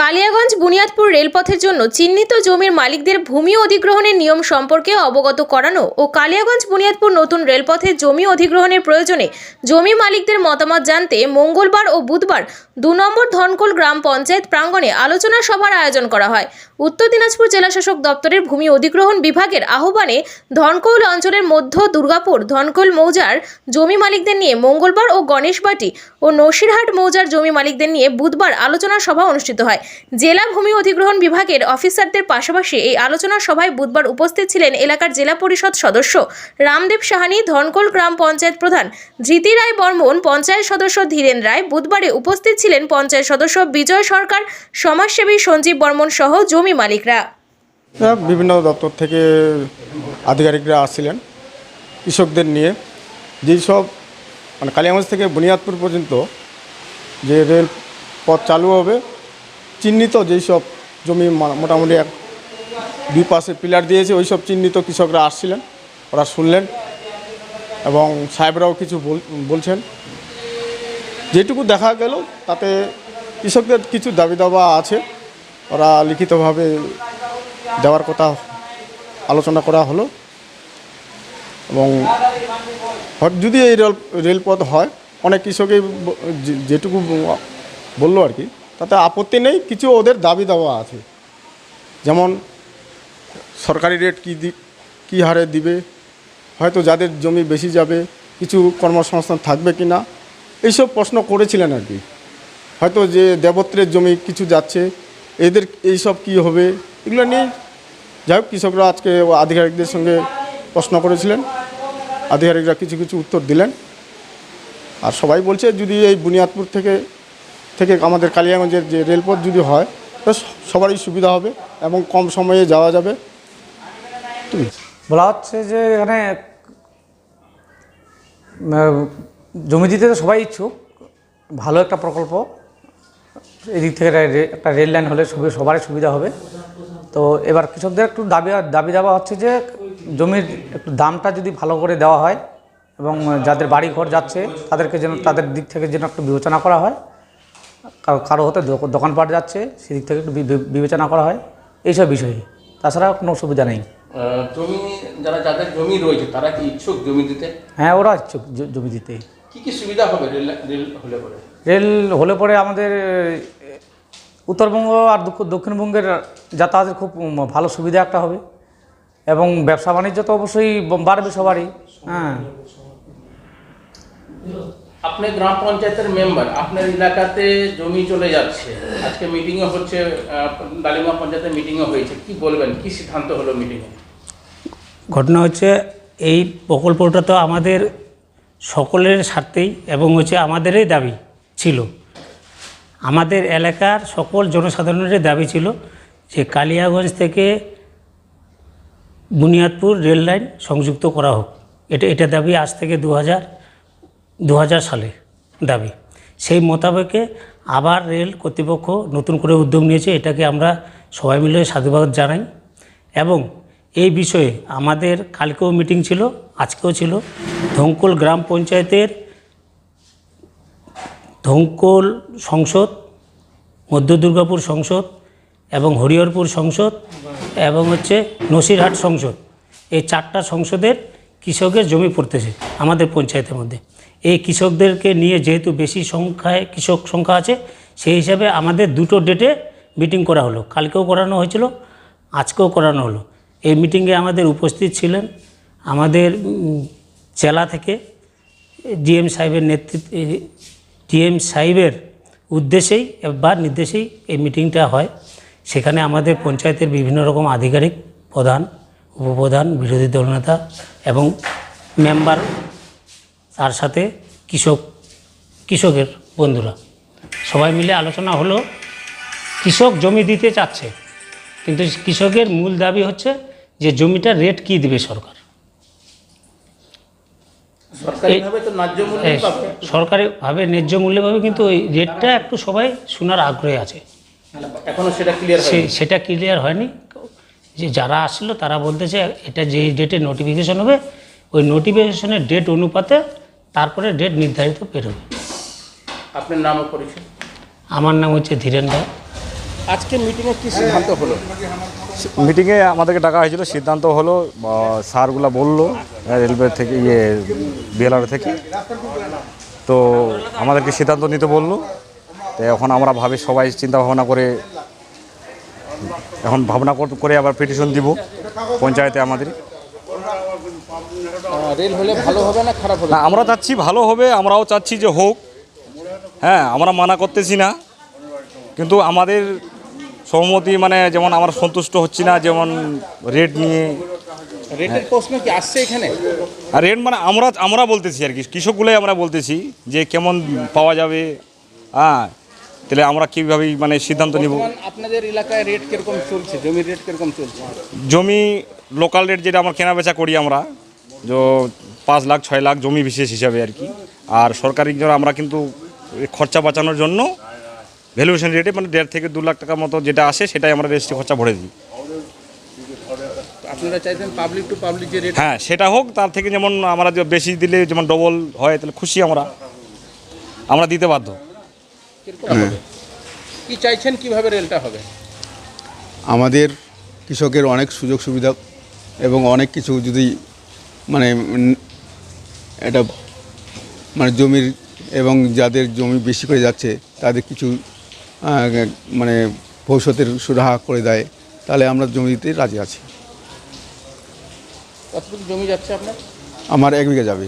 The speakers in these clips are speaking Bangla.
কালিয়াগঞ্জ বুনিয়াদপুর রেলপথের জন্য চিহ্নিত জমির মালিকদের ভূমি অধিগ্রহণের নিয়ম সম্পর্কে অবগত করানো ও কালিয়াগঞ্জ বুনিয়াদপুর নতুন রেলপথে জমি অধিগ্রহণের প্রয়োজনে জমি মালিকদের মতামত জানতে মঙ্গলবার ও বুধবার দু নম্বর ধনকুল গ্রাম পঞ্চায়েত প্রাঙ্গণে আলোচনা সভার আয়োজন করা হয়। উত্তর দিনাজপুর জেলাশাসক দপ্তরের ভূমি অধিগ্রহণ বিভাগের আহ্বানে ধনকৌল অঞ্চলের মধ্য দুর্গাপুর, ধনকৌল মৌজার জমি মালিকদের নিয়ে মঙ্গলবার ও গণেশবাটি ও নসিরহাট মৌজার জমি মালিকদের নিয়ে বুধবার আলোচনা সভা অনুষ্ঠিত হয়। জেলা ভূমি অধিগ্রহণ বিভাগের অফিসারদের পাশাপাশি এই আলোচনা সভায় বুধবার উপস্থিত ছিলেন এলাকার জেলা পরিষদ সদস্য রামদেব সাহানি, ধনকোল গ্রাম পঞ্চায়েত প্রধান ধৃতি রায় বর্মন, পঞ্চায়েত সদস্য ধীরেন রায়। বুধবারে উপস্থিত ছিলেন পঞ্চায়েত সদস্য বিজয় সরকার, সমাজসেবী সঞ্জীব বর্মন সহ জমি মালিকরা। বিভিন্ন দপ্তর থেকে আধিকারিকরা আসছিলেন কৃষকদের নিয়ে। যেই সব মানে কালিয়াগঞ্জ থেকে বুনিয়াদপুর পর্যন্ত যে রেল পথ চালু হবে চিহ্নিত যেই সব জমি মোটামুটি এক দুই পাশে পিলার দিয়েছে, ওই সব চিহ্নিত কৃষকরা আসছিলেন, ওরা শুনলেন এবং সাহেবরাও কিছু বলছেন। যেটুকু দেখা গেল, তাতে কৃষকদের কিছু দাবি দাবা আছে। ওরা লিখিতভাবে দেওয়ার কথা আলোচনা করা হলো। এবং যদি এই রেল রেলপথ হয়, অনেক কৃষকই যেটুকু বলল আর কি। তাতে আপত্তি নেই, কিছু ওদের দাবি দেওয়া আছে। যেমন, সরকারি রেট কী কী হারে দিবে, হয়তো যাদের জমি বেশি যাবে, কিছু কর্মসংস্থান থাকবে কি না এইসব প্রশ্ন করেছিলেন আর কি। হয়তো যে দেবত্রের জমি কিছু যাচ্ছে, এদের এইসব কি হবে, এগুলো নিয়ে যাই হোক, কৃষকরা আজকে আধিকারিকদের সঙ্গে প্রশ্ন করেছিলেন। আধিকারিকরা কিছু কিছু উত্তর দিলেন। আর সবাই বলছে, যদি এই বুনিয়াদপুর থেকে থেকে আমাদের কালিয়াগঞ্জের যে রেলপথ যদি হয় সবারই সুবিধা হবে এবং কম সময়ে যাওয়া যাবে। বলা হচ্ছে যে এখানে জমি দিতে তো সবাই ইচ্ছুক। ভালো একটা প্রকল্প। এদিক থেকে একটা রেল লাইন হলে সবারই সুবিধা হবে। তো এবার কৃষকদের একটু দাবি দাবি দেওয়া হচ্ছে যে, জমির একটু দামটা যদি ভালো করে দেওয়া হয় এবং যাদের বাড়ি ঘর যাচ্ছে, তাদেরকে যেন, তাদের দিক থেকে যেন একটু বিবেচনা করা হয়। কারো- কারও হতে দোক- দোকানপাট যাচ্ছে সেদিক থেকে একটু বিবেচনা করা হয়। এইসব বিষয়ে। তাছাড়া কোনো সুবিধা নেই। জমি যারা যাদের জমি রয়েছে তারা কি ইচ্ছুক জমি দিতে? হ্যাঁ ওরা ইচ্ছুক জমি দিতে। কি কি সুবিধা হবে রেল রেল হলে পরে? রেল হলে পরে আমাদের উত্তরবঙ্গ আর দক্ষিণবঙ্গের যাতায়াতের খুব ভালো সুবিধা একটা হবে। এবং ব্যবসা বাণিজ্য তো অবশ্যই বাড়বে সবারই। হ্যাঁ। আপনি গ্রাম পঞ্চায়েতের মেম্বার, আপনার এলাকাতে জমি চলে যাচ্ছে। আজকে মিটিংও হচ্ছে ডালিমা পঞ্চায়েতের মিটিংও হয়েছে। কি বলবেন? কি সিদ্ধান্ত হলো মিটিংয়ে ঘটনা হচ্ছে, এই প্রকল্পটা তো আমাদের সকলের স্বার্থেই এবং হচ্ছে আমাদেরই দাবি ছিল। আমাদের এলাকার সকল জনসাধারণের দাবি ছিল যে কালিয়াগঞ্জ থেকে বুনিয়াদপুর রেল লাইন সংযুক্ত করা হোক। এটা এটা দাবি আজ থেকে দু হাজার দু হাজার সালে দাবি। সেই মোতাবেকে আবার রেল কর্তৃপক্ষ নতুন করে উদ্যোগ নিয়েছে, এটাকে আমরা সবাই মিলে সাধুবাদ জানাই। এবং এই বিষয়ে আমাদের কালকেও মিটিং ছিল, আজকেও ছিল। ধঙ্কুল গ্রাম পঞ্চায়েতের ধঙ্কুল সংসদ, মধ্য দুর্গাপুর সংসদ এবং হরিহরপুর সংসদ এবং হচ্ছে নসিরহাট সংসদ। এই চারটা সংসদের কৃষকের জমি পড়তেছে আমাদের পঞ্চায়েতের মধ্যে। এই কৃষকদেরকে নিয়ে যেহেতু বেশি সংখ্যায় কৃষক সংখ্যা আছে, সেই হিসাবে আমাদের দুটো ডেটে মিটিং করা হলো। কালকেও করানো হয়েছিল, আজকেও করানো হলো। এই মিটিংয়ে আমাদের উপস্থিত ছিলেন আমাদের জেলা থেকে ডিএম সাহেবের নেতৃত্বে, ডিএম সাহেবের উদ্দেশ্যেই বা নির্দেশেই এই মিটিংটা হয়। সেখানে আমাদের পঞ্চায়েতের বিভিন্ন রকম আধিকারিক প্রধান, উপপ্রধান, বিরোধী দলনেতা এবং মেম্বার তার সাথে কৃষক কৃষকের বন্ধুরা। সবাই মিলে আলোচনা হলো কৃষক জমি দিতে চাচ্ছে কিন্তু কৃষকের মূল দাবি হচ্ছে যে জমিটার রেট কী দিবে সরকার। সরকারিভাবে ন্যায্য মূল্য পাবে। কিন্তু ওই রেটটা একটু সবাই শোনার আগ্রহে আছে। এখনও সেটা ক্লিয়ার সেটা ক্লিয়ার হয়নি। যে যারা আসলো তারা বলতেছে এটা যেই ডেটে নোটিফিকেশন হবে ওই নোটিফিকেশনের ডেট অনুপাতে তারপরে ডেট নির্ধারিত বেরোবে আপনার নাম ও পরিচয়? আমার নাম হচ্ছে ধীরেন রায়। আজকে মিটিংয়ে কি সিদ্ধান্ত হলো? মিটিংয়ে আমাদেরকে ডাকা হয়েছিল সিদ্ধান্ত হলো স্যারগুলা বলল রেলওয়ে থেকে ইয়ে বিএলআর থেকে। তো আমাদেরকে সিদ্ধান্ত নিতে বলল। তো এখন আমরা ভাবি সবাই চিন্তা ভাবনা করে এখন ভাবনা করে আবার পিটিশন দিব পঞ্চায়েতে আমাদের। রেল হলে ভালো হবে না খারাপ হবে? না আমরা চাচ্ছি ভালো হবে আমরাও চাচ্ছি যে হোক। হ্যাঁ আমরা মানা করতেছি না। কিন্তু আমাদের সহমতি মানে যেমন আমরা সন্তুষ্ট হচ্ছি না যেমন রেট নিয়ে। রেটের প্রশ্ন কি আসছে এখানে? আর রেট মানে আমরা আমরা বলতেছি আর কি কৃষকগুলোই আমরা বলতেছি যে কেমন পাওয়া যাবে। হ্যাঁ তাহলে আমরা কীভাবে মানে সিদ্ধান্ত নিব? আপনাদের এলাকায় রেট কীরকম চলছে? জমির রেট কীরকম চলছে? জমি লোকাল রেট যেটা আমরা কেনা বেচা করি আমরা যে পাঁচ লাখ ছয় লাখ জমি বিশেষ হিসাবে আর কি। আর সরকারি জন্য আমরা কিন্তু খরচা বাঁচানোর জন্য ভ্যালুয়েশন রেটে মানে দেড় থেকে দু লাখ টাকার মতো যেটা আসে সেটাই আমরা রেজিস্ট্রি খরচা ভরে দিই। আপনারা চাইছেন পাবলিক টু পাবলিক যে রেট হ্যাঁ সেটা হোক তার থেকে যেমন আমরা বেশি দিলে যেমন ডবল হয় তাহলে খুশি আমরা। আমরা দিতে বাধ্য। কি চাইছেন কীভাবে রেলটা হবে? আমাদের কৃষকের অনেক সুযোগ সুবিধা এবং অনেক কিছু যদি মানে এটা মানে জমির এবং যাদের জমি বেশি করে যাচ্ছে তাদের কিছু মানে ভবিষ্যতের সুরাহা করে দেয় তাহলে আমরা জমি দিতে রাজি আছি। কতটুকু জমি যাচ্ছে আপনার? আমার এক বিঘা যাবে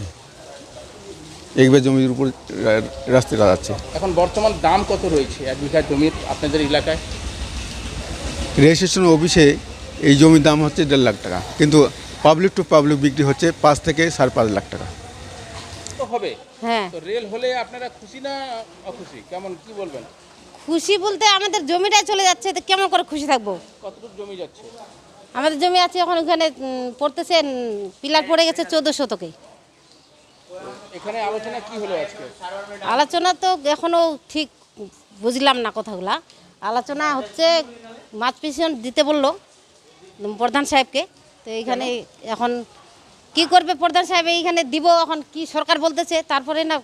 এক বিঘা জমির উপর রা- রাস্তাটা যাচ্ছে এখন বর্তমান দাম কত রয়েছে এক বিঘা জমির আপনাদের এলাকায়? রেজিস্ট্রেশন অফিসে এই জমির দাম হচ্ছে দেড় লাখ টাকা কিন্তু পাবলিক টু পাবলিক বিক্রি হচ্ছে পাঁচ থেকে সাড়ে পাঁচ লাখ টাকা। তো হবে। হ্যাঁ। তো রেল হলে আপনারা খুশি না অখুশি? কেমন কি বলবেন? খুশি বলতে আমাদের জমিটাই চলে যাচ্ছে তো কেমন করে খুশি থাকব? কতটুকু জমি যাচ্ছে? আমাদের জমি আছে এখন ওখানে পড়তেছে পিলার পড়ে গেছে চোদ্দ শতকে এখানে আলোচনা কি হলো আজকে? আলোচনা তো এখনও ঠিক বুঝলাম না কথাগুলা। আলোচনা হচ্ছে মাছ পিছন দিতে বলল প্রধান সাহেবকে। তো এইখানে এখন কি করবে প্রধান সাহেব? এইখানে দিব এখন কি সরকার বলতেছে? তারপরে না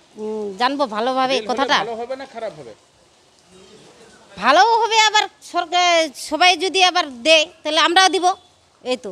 জানব ভালোভাবে কথাটা। ভালোও হবে আবার সরকার সবাই যদি আবার দেয় তাহলে আমরাও দিব। এই তো।